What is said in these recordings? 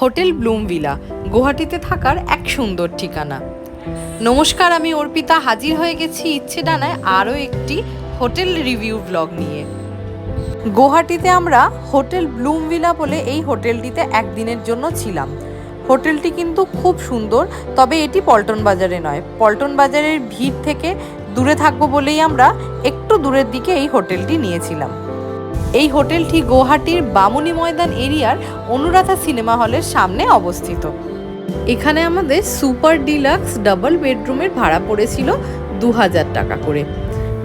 Hotel Bloom villa, গুয়াহাটিতে থাকার এক সুন্দর ঠিকানা। নমস্কার, আমি অর্পিতা। হাজির হয়ে গেছি ইচ্ছে ডানায় আরও একটি হোটেল রিভিউ ব্লগ নিয়ে। গুয়াহাটিতে আমরা হোটেল ব্লুম ভিলা বলে এই হোটেলটিতে একদিনের জন্য ছিলাম। হোটেলটি কিন্তু খুব সুন্দর, তবে এটি পল্টন বাজারে নয়। পল্টন বাজারের ভিড় থেকে দূরে থাকব বলেই আমরা একটু দূরের দিকে এই হোটেলটি নিয়েছিলাম। এই হোটেলটি গুয়াহাটির বামুনি ময়দান এরিয়ার অনুরাধা সিনেমা হলের সামনে অবস্থিত। এখানে আমাদের সুপার ডিলাক্স ডাবল বেডরুমের ভাড়া পড়েছিল দু হাজার টাকা করে।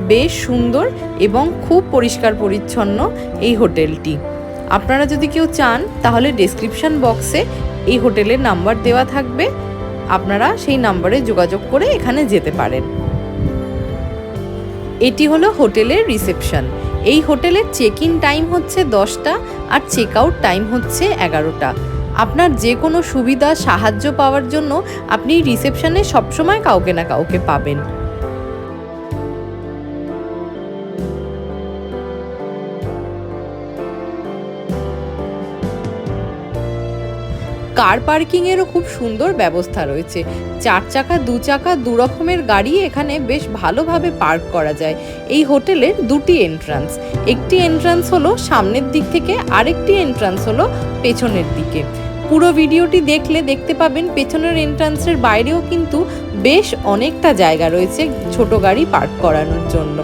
বেশ সুন্দর এবং খুব পরিষ্কার পরিচ্ছন্ন এই হোটেলটি। আপনারা যদি কেউ চান, তাহলে ডেসক্রিপশন বক্সে এই হোটেলের নাম্বার দেওয়া থাকবে। আপনারা সেই নাম্বারে যোগাযোগ করে এখানে যেতে পারেন। এটি হলো হোটেলের রিসেপশন এই হোটেলের চেক ইন টাইম হচ্ছে দশটা আর চেক আউট টাইম হচ্ছে এগারোটা। আপনার যে কোনো সুবিধা, সাহায্য পাওয়ার জন্য আপনি রিসেপশনে সবসময় কাউকে না কাউকে পাবেন। কার পার্কিংয়েরও খুব সুন্দর ব্যবস্থা রয়েছে। চার চাকা, দু চাকা, দু রকমের গাড়ি এখানে বেশ ভালোভাবে পার্ক করা যায়। এই হোটেলের দুটি এন্ট্রান্স একটি এন্ট্রান্স হলো সামনের দিক থেকে, আরেকটি এন্ট্রান্স হলো পেছনের দিকে। পুরো ভিডিওটি দেখলে দেখতে পাবেন পেছনের এন্ট্রান্সের বাইরেও কিন্তু বেশ অনেকটা জায়গা রয়েছে ছোট গাড়ি পার্ক করানোর জন্য।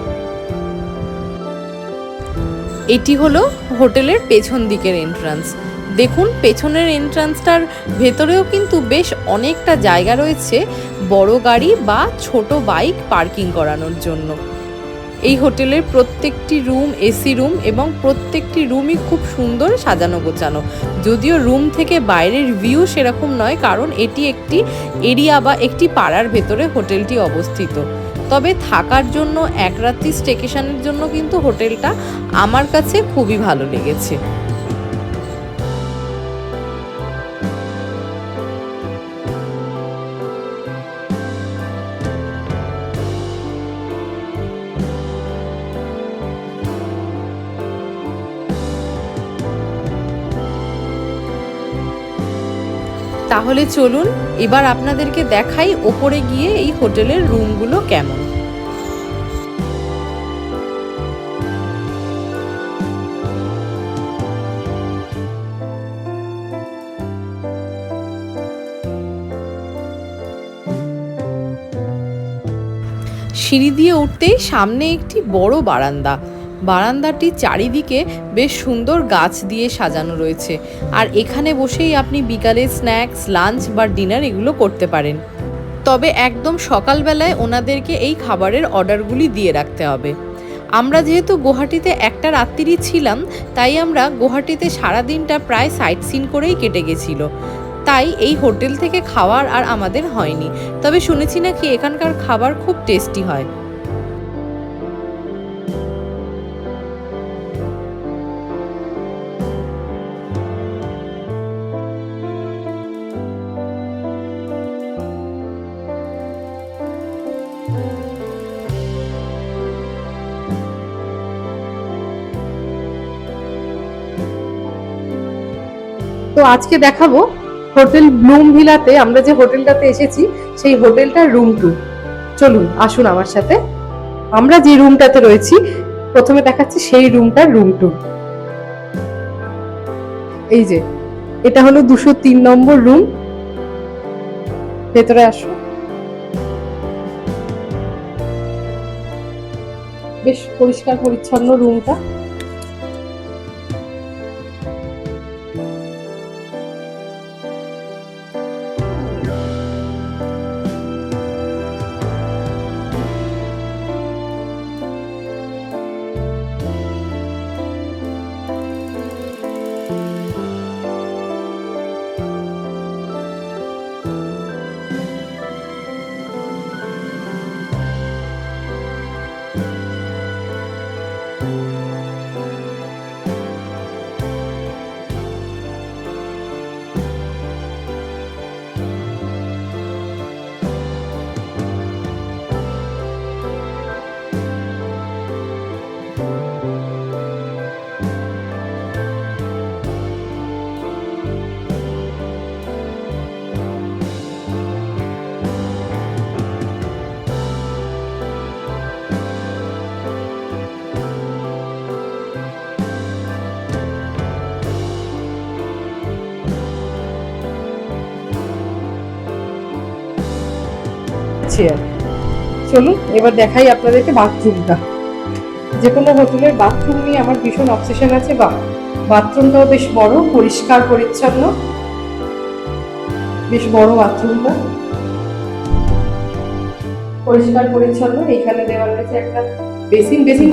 এটি হলো হোটেলের পেছন দিকের এন্ট্রান্স দেখুন, পেছনের এন্ট্রান্সটার ভেতরেও কিন্তু বেশ অনেকটা জায়গা রয়েছে বড় গাড়ি বা ছোট বাইক পার্কিং করানোর জন্য। এই হোটেলের প্রত্যেকটি রুম, এসি রুম এবং প্রত্যেকটি রুমই খুব সুন্দর সাজানো গোছানো। যদিও রুম থেকে বাইরের ভিউ সেরকম নয়, কারণ এটি একটি এরিয়া বা একটি পাড়ার ভেতরে হোটেলটি অবস্থিত। তবে থাকার জন্য এক রাত্রি স্টেকেশনের জন্য কিন্তু হোটেলটা আমার কাছে খুবই ভালো লেগেছে। তাহলে চলুন, এবার আপনাদেরকে দেখাই ওপরে গিয়ে এই হোটেলের রুমগুলো কেমন। সিঁড়ি দিয়ে উঠতেই সামনে একটি বড় বারান্দা। বারান্দাটির চারিদিকে বেশ সুন্দর গাছ দিয়ে সাজানো রয়েছে। আর এখানে বসেই আপনি বিকালে স্ন্যাক্স, লাঞ্চ বা ডিনার এগুলো করতে পারেন। তবে একদম সকালবেলায় ওনাদেরকে এই খাবারের অর্ডারগুলি দিয়ে রাখতে হবে। আমরা যেহেতু গুয়াহাটিতে একটা রাত্রি ছিলাম, তাই আমরা গুয়াহাটিতে সারাদিনটা প্রায় সাইট সিন করেই কেটে গেছিল। তাই এই হোটেল থেকে খাওয়ার আর আমাদের হয়নি। তবে শুনেছি নাকি এখানকার খাবার খুব টেস্টি হয়। তো আজকে দেখাবো হোটেল ব্লুম ভিলাতে আমরা যে হোটেলটাতে এসেছি, সেই হোটেলটার রুম টু চলুন, আসুন আমার সাথে। আমরা যে রুমটাতে রয়েছি, প্রথমে দেখাচ্ছি সেই রুমটার রুম টু এই যে, এটা হলো দুশো তিন নম্বর রুম ভেতরে আসুন। বেশ পরিষ্কার পরিচ্ছন্ন রুমটা চেয়ার চলুন এবার দেখাই আপনাদেরকে বাথরুমটা। যে কোনো হোটেলের বাথরুম নিয়ে আমার ভীষণ অবসেশন আছে বা বাথরুমটাও বেশ বড় পরিষ্কার পরিচ্ছন্ন। বেশ বড় বাথরুমটা। পরিষ্কার পরিচ্ছন্ন এখানে দেওয়া রয়েছে একটা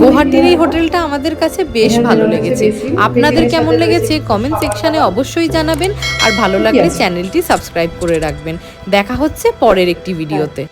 গুয়াহাটির এই হোটেলটা আমাদের কাছে বেশ ভালো লেগেছে। আপনাদের কেমন লেগেছে? কমেন্ট সেকশনে অবশ্যই জানাবেন। আর ভালো লাগলে চ্যানেলটি সাবস্ক্রাইব করে রাখবেন। দেখা হচ্ছে পরের একটি ভিডিওতে